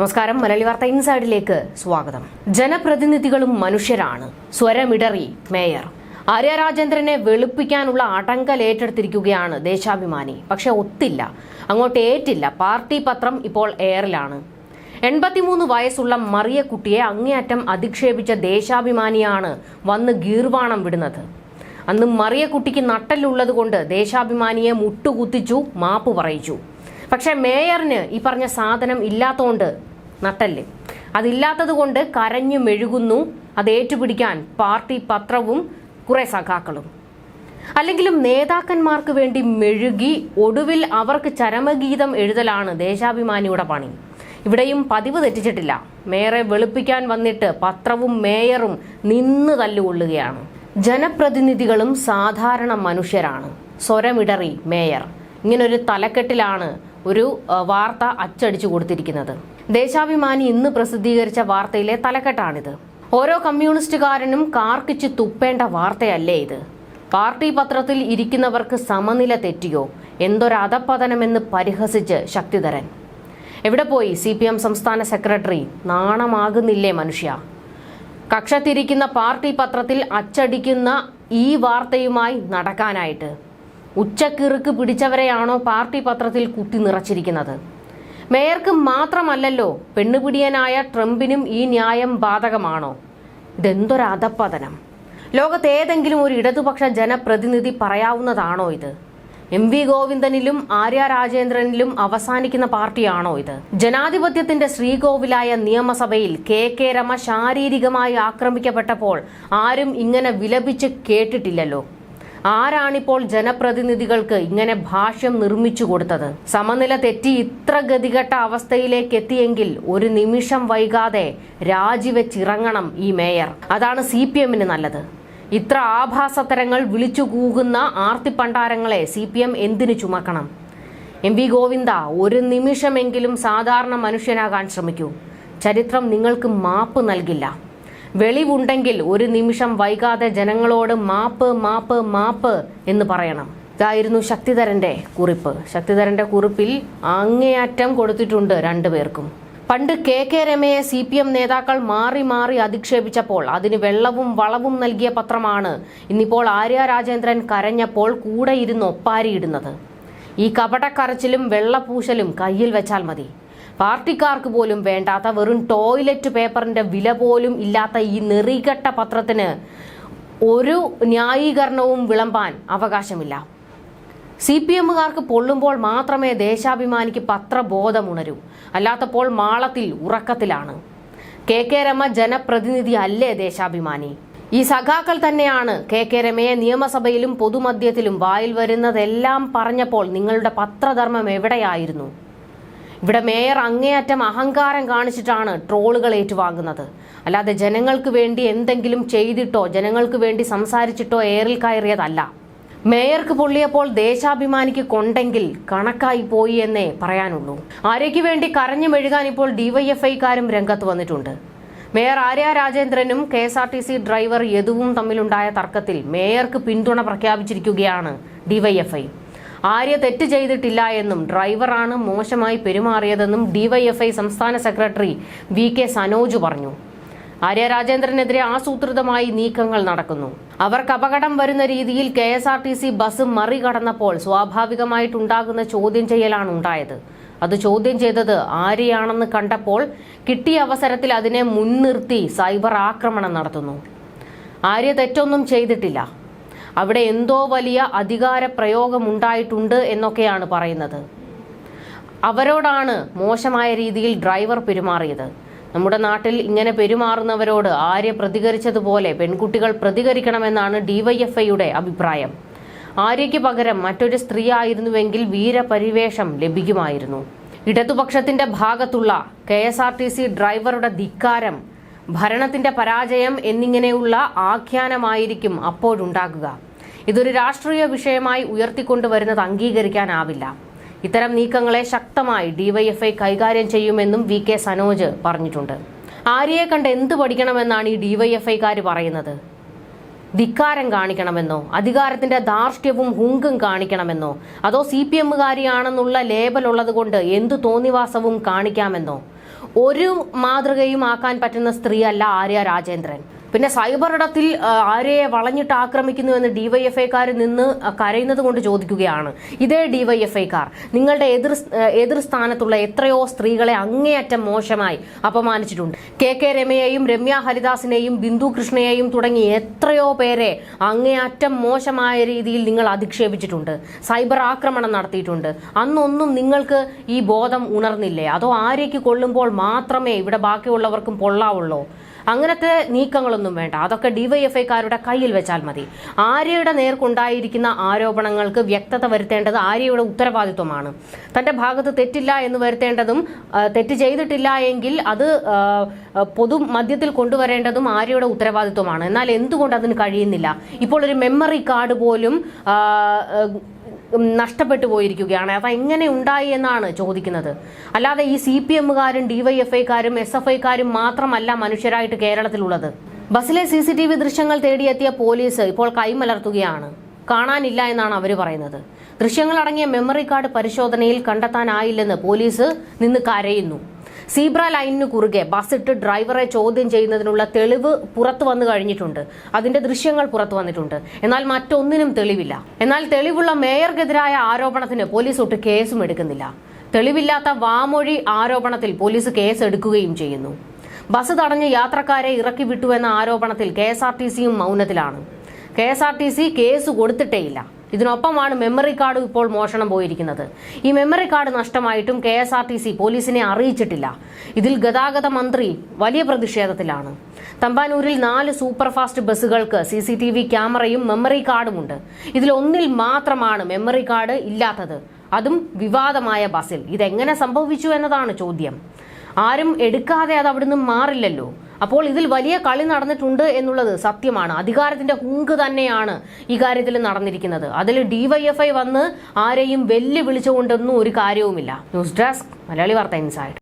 നമസ്കാരം മലയാളി വാർത്ത ഇൻസൈഡിലേക്ക് സ്വാഗതം. ജനപ്രതിനിധികളും മനുഷ്യരാണ്. സ്വരമിടറി മേയർ. ആര്യ രാജേന്ദ്രനെ വെളുപ്പിക്കാനുള്ള അടങ്കൽ ഏറ്റെടുത്തിരിക്കുകയാണ് ദേശാഭിമാനി. പക്ഷെ ഒത്തില്ല. അങ്ങോട്ട് ഏറ്റില്ല. പാർട്ടി പത്രം ഇപ്പോൾ എയറിലാണ്. എൺപത്തിമൂന്ന് വയസ്സുള്ള മറിയക്കുട്ടിയെ അങ്ങേയറ്റം അധിക്ഷേപിച്ച ദേശാഭിമാനിയാണ് വന്ന് ഗീർവാണം വിടുന്നത്. അന്ന് മറിയക്കുട്ടിക്ക് നട്ടലുള്ളത് കൊണ്ട് ദേശാഭിമാനിയെ മുട്ടുകുത്തിച്ചു മാപ്പ് പറയിച്ചു. പക്ഷേ മേയറിന് ഈ പറഞ്ഞ സാധനം ഇല്ലാത്തതുകൊണ്ട് നട്ടൽ അതില്ലാത്തത് കൊണ്ട് കരഞ്ഞു മെഴുകുന്നു. അത് ഏറ്റുപിടിക്കാൻ പാർട്ടി പത്രവും കുറെ സഖാക്കളും. അല്ലെങ്കിലും നേതാക്കന്മാർക്ക് വേണ്ടി മെഴുകി ഒടുവിൽ അവർക്ക് ചരമഗീതം എഴുതലാണ് ദേശാഭിമാനിയുടെ പണി. ഇവിടെയും പതിവ് തെറ്റിച്ചിട്ടില്ല. മേയറെ വെളുപ്പിക്കാൻ വന്നിട്ട് പത്രവും മേയറും നിന്ന് തല്ലുകൊള്ളുകയാണ്. ജനപ്രതിനിധികളും സാധാരണ മനുഷ്യരാണ്. സ്വരമിടറി മേയർ. ഇങ്ങനൊരു തലക്കെട്ടിലാണ് ഒരു വാർത്ത അച്ചടിച്ചു കൊടുത്തിരിക്കുന്നത്. ദേശാഭിമാനി ഇന്ന് പ്രസിദ്ധീകരിച്ച വാർത്തയിലെ തലക്കെട്ടാണിത്. ഓരോ കമ്മ്യൂണിസ്റ്റുകാരനും കാർക്കിച്ച് തുപ്പേണ്ട വാർത്തയല്ലേ ഇത്? പാർട്ടി പത്രത്തിൽ ഇരിക്കുന്നവർക്ക് സമനില തെറ്റിയോ? എന്തൊരധപ്പതനമെന്ന് പരിഹസിച്ച് ശക്തിധരൻ. എവിടെ പോയി? സി പി എം സംസ്ഥാന സെക്രട്ടറി. നാണമാകുന്നില്ലേ മനുഷ്യ. കക്ഷത്തിരിക്കുന്ന പാർട്ടി പത്രത്തിൽ അച്ചടിക്കുന്ന ഈ വാർത്തയുമായി നടക്കാനായിട്ട്. ഉച്ചക്കിറുക്ക് പിടിച്ചവരെയാണോ പാർട്ടി പത്രത്തിൽ കുത്തി നിറച്ചിരിക്കുന്നത്? മേയർക്ക് മാത്രമല്ലല്ലോ പെണ്ണുപിടിയനായ ട്രംപിനും ഈ ന്യായം ബാധകമാണോ? ഇതെന്തൊരു അധപ്പതനം. ലോകത്ത് ഏതെങ്കിലും ഒരു ഇടതുപക്ഷ ജനപ്രതിനിധി പറയാവുന്നതാണോ ഇത്? എം വി ഗോവിന്ദനിലും ആര്യ രാജേന്ദ്രനിലും അവസാനിക്കുന്ന പാർട്ടിയാണോ ഇത്? ജനാധിപത്യത്തിന്റെ ശ്രീകോവിലായ നിയമസഭയിൽ കെ കെ രമ ശാരീരികമായി ആക്രമിക്കപ്പെട്ടപ്പോൾ ആരും ഇങ്ങനെ വിലപിച്ച് കേട്ടിട്ടില്ലല്ലോ. ആരാണിപ്പോൾ ജനപ്രതിനിധികൾക്ക് ഇങ്ങനെ ഭാഷ്യം നിർമ്മിച്ചു കൊടുത്തത്? സമനില തെറ്റി ഇത്ര ഗതികെട്ട അവസ്ഥയിലേക്ക് എത്തിയെങ്കിൽ ഒരു നിമിഷം വൈകാതെ രാജിവെച്ചിറങ്ങണം ഈ മേയർ. അതാണ് സി പി എമ്മിന് നല്ലത്. ഇത്ര ആഭാസത്തരങ്ങൾ വിളിച്ചു കൂകുന്ന ആർത്തിപ്പണ്ടാരങ്ങളെ സി പി എം എന്തിനു ചുമക്കണം? എം വി ഗോവിന്ദ ഒരു നിമിഷമെങ്കിലും സാധാരണ മനുഷ്യനാകാൻ ശ്രമിക്കൂ. ചരിത്രം നിങ്ങൾക്ക് മാപ്പ് നൽകില്ല. വെളിവുണ്ടെങ്കിൽ ഒരു നിമിഷം വൈകാതെ ജനങ്ങളോട് മാപ്പ് മാപ്പ് മാപ്പ് എന്ന് പറയണം. ഇതായിരുന്നു ശക്തിധരന്റെ കുറിപ്പ്. ശക്തിധരന്റെ കുറിപ്പിൽ അങ്ങേയറ്റം കൊടുത്തിട്ടുണ്ട് രണ്ടുപേർക്കും പണ്ട് കെ കെ രമയെ സി പി എം നേതാക്കൾ മാറി മാറി അധിക്ഷേപിച്ചപ്പോൾ അതിന് വെള്ളവും വളവും നൽകിയ പത്രമാണ് ഇന്നിപ്പോൾ ആര്യ രാജേന്ദ്രൻ കരഞ്ഞപ്പോൾ കൂടെ ഇരുന്ന് ഒപ്പാരിയിടുന്നത്. ഈ കപടക്കരച്ചിലും വെള്ളപൂശലും കയ്യിൽ വെച്ചാൽ മതി. പാർട്ടിക്കാർക്ക് പോലും വേണ്ടാത്ത വെറും ടോയ്ലറ്റ് പേപ്പറിന്റെ വില പോലും ഇല്ലാത്ത ഈ നെറികെട്ട പത്രത്തിന് ഒരു ന്യായീകരണവും വിളമ്പാൻ അവകാശമില്ല. സി പി എമ്മുകാർക്ക് പൊള്ളുമ്പോൾ മാത്രമേ ദേശാഭിമാനിക്ക് പത്രബോധം ഉണരൂ അല്ലാത്തപ്പോൾ മാളത്തിൽ ഉറക്കത്തിലാണ്. കെ കെ രമ ജനപ്രതിനിധി അല്ലേ ദേശാഭിമാനി? ഈ സഖാക്കൾ തന്നെയാണ് കെ കെ രമയെ നിയമസഭയിലും പൊതുമധ്യത്തിലും വായിൽ വരുന്നതെല്ലാം പറഞ്ഞപ്പോൾ നിങ്ങളുടെ പത്രധർമ്മം എവിടെയായിരുന്നു? ഇവിടെ മേയർ അങ്ങേയറ്റം അഹങ്കാരം കാണിച്ചിട്ടാണ് ട്രോളുകൾ ഏറ്റുവാങ്ങുന്നത്. അല്ലാതെ ജനങ്ങൾക്ക് വേണ്ടി എന്തെങ്കിലും ചെയ്തിട്ടോ ജനങ്ങൾക്ക് വേണ്ടി സംസാരിച്ചിട്ടോ എയറിൽ കയറിയതല്ല. മേയർക്ക് പൊള്ളിയപ്പോൾ ദേശാഭിമാനിക്ക് കൊണ്ടെങ്കിൽ കണക്കായി പോയി എന്നേ പറയാനുള്ളൂ. ആര്യയ്ക്ക് വേണ്ടി കരഞ്ഞു മെഴുകാൻ ഇപ്പോൾ ഡിവൈഎഫ്ഐക്കാരും രംഗത്ത് വന്നിട്ടുണ്ട്. Mayor Arya രാജേന്ദ്രനും K S R T C driver യദുവും തമ്മിലുണ്ടായ തർക്കത്തിൽ മേയർക്ക് പിന്തുണ പ്രഖ്യാപിച്ചിരിക്കുകയാണ് ഡിവൈഎഫ്ഐ. ആര്യ തെറ്റ് ചെയ്തിട്ടില്ല എന്നും ഡ്രൈവറാണ് മോശമായി പെരുമാറിയതെന്നും ഡിവൈഎഫ്ഐ സംസ്ഥാന സെക്രട്ടറി വി കെ സനോജ് പറഞ്ഞു. ആര്യ രാജേന്ദ്രനെതിരെ ആസൂത്രിതമായി നീക്കങ്ങൾ നടക്കുന്നു. അവർക്ക് അപകടം വരുന്ന രീതിയിൽ K S R T C bus മറികടന്നപ്പോൾ സ്വാഭാവികമായിട്ടുണ്ടാകുന്ന ചോദ്യം ചെയ്യലാണ് ഉണ്ടായത്. അത് ചോദ്യം ചെയ്തത് ആര്യയാണെന്ന് കണ്ടപ്പോൾ കിട്ടിയ അവസരത്തിൽ അതിനെ മുൻനിർത്തി സൈബർ ആക്രമണം നടത്തുന്നു. ആര്യ തെറ്റൊന്നും ചെയ്തിട്ടില്ല. അവിടെ എന്തോ വലിയ അധികാര പ്രയോഗം ഉണ്ടായിട്ടുണ്ട് എന്നൊക്കെയാണ് പറയുന്നത്. അവരോടാണ് മോശമായ രീതിയിൽ ഡ്രൈവർ പെരുമാറിയത്. നമ്മുടെ നാട്ടിൽ ഇങ്ങനെ പെരുമാറുന്നവരോട് ആര്യ പ്രതികരിച്ചതുപോലെ പെൺകുട്ടികൾ പ്രതികരിക്കണമെന്നാണ് ഡിവൈഎഫ്ഐയുടെ അഭിപ്രായം. ആര്യയ്ക്ക് പകരം മറ്റൊരു സ്ത്രീ ആയിരുന്നുവെങ്കിൽ വീരപരിവേഷം ലഭിക്കുമായിരുന്നു. ഇടതുപക്ഷത്തിന്റെ ഭാഗത്തുള്ള K S R T C ഡ്രൈവറുടെ ധിക്കാരം ഭരണത്തിന്റെ പരാജയം എന്നിങ്ങനെയുള്ള ആഖ്യാനമായിരിക്കും അപ്പോഴുണ്ടാകുക. ഇതൊരു രാഷ്ട്രീയ വിഷയമായി ഉയർത്തിക്കൊണ്ടുവരുന്നത് അംഗീകരിക്കാനാവില്ല. ഇത്തരം നീക്കങ്ങളെ ശക്തമായി ഡിവൈഎഫ്ഐ കൈകാര്യം ചെയ്യുമെന്നും വി കെ സനോജ് പറഞ്ഞിട്ടുണ്ട്. ആര്യയെ കണ്ട് എന്ത് പഠിക്കണമെന്നാണ് ഈ ഡിവൈഎഫ്ഐക്കാർ പറയുന്നത്? ധിക്കാരം കാണിക്കണമെന്നോ അധികാരത്തിന്റെ ധാർഷ്ട്യവും ഹുങ്കും കാണിക്കണമെന്നോ അതോ സി പി എമ്മുകാരിയാണെന്നുള്ള ലേബൽ ഉള്ളത് കൊണ്ട് എന്തു തോന്നിവാസവും കാണിക്കാമെന്നോ? ഒരു മാതൃകയും ആക്കാൻ പറ്റുന്ന സ്ത്രീയല്ല ആര്യ രാജേന്ദ്രൻ. പിന്നെ സൈബർ ഇടത്തിൽ ആ, വളഞ്ഞിട്ട് ആക്രമിക്കുന്നു എന്ന് ഡിവൈഎഫ്ഐക്കാർ നിന്ന് കരയുന്നത് കൊണ്ട് ചോദിക്കുകയാണ്. ഇതേ ഡിവൈഎഫ്ഐക്കാർ നിങ്ങളുടെ എതിർ എതിർ സ്ഥാനത്തുള്ള എത്രയോ സ്ത്രീകളെ അങ്ങേയറ്റം മോശമായി അപമാനിച്ചിട്ടുണ്ട്. കെ കെ രമയെയും രമ്യ ഹരിദാസിനെയും ബിന്ദു കൃഷ്ണയെയും തുടങ്ങി എത്രയോ പേരെ അങ്ങേയറ്റം മോശമായ രീതിയിൽ നിങ്ങൾ അധിക്ഷേപിച്ചിട്ടുണ്ട്. സൈബർ ആക്രമണം നടത്തിയിട്ടുണ്ട്. അന്നൊന്നും നിങ്ങൾക്ക് ഈ ബോധം ഉണർന്നില്ലേ? അതോ ആരേക്ക് കൊള്ളുമ്പോൾ മാത്രമേ ഇവിടെ ബാക്കിയുള്ളവർക്കും പൊള്ളാവുള്ളൂ അങ്ങനത്തെ നീക്കങ്ങളൊന്നും വേണ്ട. അതൊക്കെ ഡിവൈഎഫ്ഐക്കാരുടെ കയ്യിൽ വെച്ചാൽ മതി. ആര്യയുടെ നേർക്കുണ്ടായിരിക്കുന്ന ആരോപണങ്ങൾക്ക് വ്യക്തത വരുത്തേണ്ടത് ആര്യയുടെ ഉത്തരവാദിത്വമാണ്. തന്റെ ഭാഗത്ത് തെറ്റില്ല എന്ന് വരുത്തേണ്ടതും തെറ്റ് ചെയ്തിട്ടില്ല എങ്കിൽ അത് പൊതു മധ്യത്തിൽ കൊണ്ടുവരേണ്ടതും ആര്യയുടെ ഉത്തരവാദിത്വമാണ്. എന്നാൽ എന്തുകൊണ്ട് അതിന് കഴിയുന്നില്ല? ഇപ്പോൾ ഒരു മെമ്മറി കാർഡ് പോലും നഷ്ടപ്പെട്ടു പോയിരിക്കുകയാണ്. അത് എങ്ങനെ ഉണ്ടായി എന്നാണ് ചോദിക്കുന്നത്. അല്ലാതെ ഈ സി പി എമ്മുകാരും ഡിവൈഎഫ്ഐക്കാരും എസ് എഫ് ഐക്കാരും മാത്രമല്ല മനുഷ്യരായിട്ട് കേരളത്തിലുള്ളത്. ബസ്സിലെ സി സി ടി വി ദൃശ്യങ്ങൾ തേടിയെത്തിയ പോലീസ് ഇപ്പോൾ കൈമലർത്തുകയാണ്. കാണാനില്ല എന്നാണ് അവർ പറയുന്നത്. ദൃശ്യങ്ങളടങ്ങിയ മെമ്മറി കാർഡ് പരിശോധനയിൽ കണ്ടെത്താനായില്ലെന്ന് പോലീസ് നിന്ന് കരയുന്നു. സീബ്ര ലൈനിന് കുറുകെ ബസ്സിട്ട് ഡ്രൈവറെ ചോദ്യം ചെയ്യുന്നതിനുള്ള തെളിവ് പുറത്തു വന്നു കഴിഞ്ഞിട്ടുണ്ട്. അതിന്റെ ദൃശ്യങ്ങൾ പുറത്തു വന്നിട്ടുണ്ട്. എന്നാൽ മറ്റൊന്നിനും തെളിവില്ല. എന്നാൽ തെളിവുള്ള മേയർക്കെതിരായ ആരോപണത്തിന് പോലീസ് ഒട്ട് കേസും എടുക്കുന്നില്ല. തെളിവില്ലാത്ത വാമൊഴി ആരോപണത്തിൽ പോലീസ് കേസ് എടുക്കുകയും ചെയ്യുന്നു. ബസ് തടഞ്ഞ് യാത്രക്കാരെ ഇറക്കി വിട്ടുവെന്ന ആരോപണത്തിൽ കെ എസ് ആർ ടി സിയും മൗനത്തിലാണ്. K S R T C case കൊടുത്തിട്ടേയില്ല. ഇതിനൊപ്പമാണ് മെമ്മറി കാർഡ് ഇപ്പോൾ മോഷണം പോയിരിക്കുന്നത്. ഈ memory card നഷ്ടമായിട്ടും K S R T C പോലീസിനെ അറിയിച്ചിട്ടില്ല. ഇതിൽ ഗതാഗത മന്ത്രി വലിയ പ്രതിഷേധത്തിലാണ്. തമ്പാനൂരിൽ നാല് സൂപ്പർഫാസ്റ്റ് ബസ്സുകൾക്ക് സി സി ടി വി ക്യാമറയും മെമ്മറി കാർഡുമുണ്ട് ഇതിലൊന്നിൽ മാത്രമാണ് മെമ്മറി കാർഡ് ഇല്ലാത്തത്. അതും വിവാദമായ ബസ്സിൽ. ഇതെങ്ങനെ സംഭവിച്ചു എന്നതാണ് ചോദ്യം. ആരും എടുക്കാതെ അത് അവിടുന്ന് മാറില്ലല്ലോ. അപ്പോൾ ഇതിൽ വലിയ കളി നടന്നിട്ടുണ്ട് എന്നുള്ളത് സത്യമാണ്. അധികാരത്തിന്റെ ഹുങ്ക് തന്നെയാണ് ഈ കാര്യത്തിൽ നടന്നിരിക്കുന്നത്. അതിൽ ഡിവൈഎഫ്ഐ വന്ന് ആരെയും വെല്ലുവിളിച്ചുകൊണ്ടൊന്നും ഒരു കാര്യവുമില്ല. ന്യൂസ് ഡെസ്ക് മലയാളി വാർത്ത ഇൻസൈഡ്.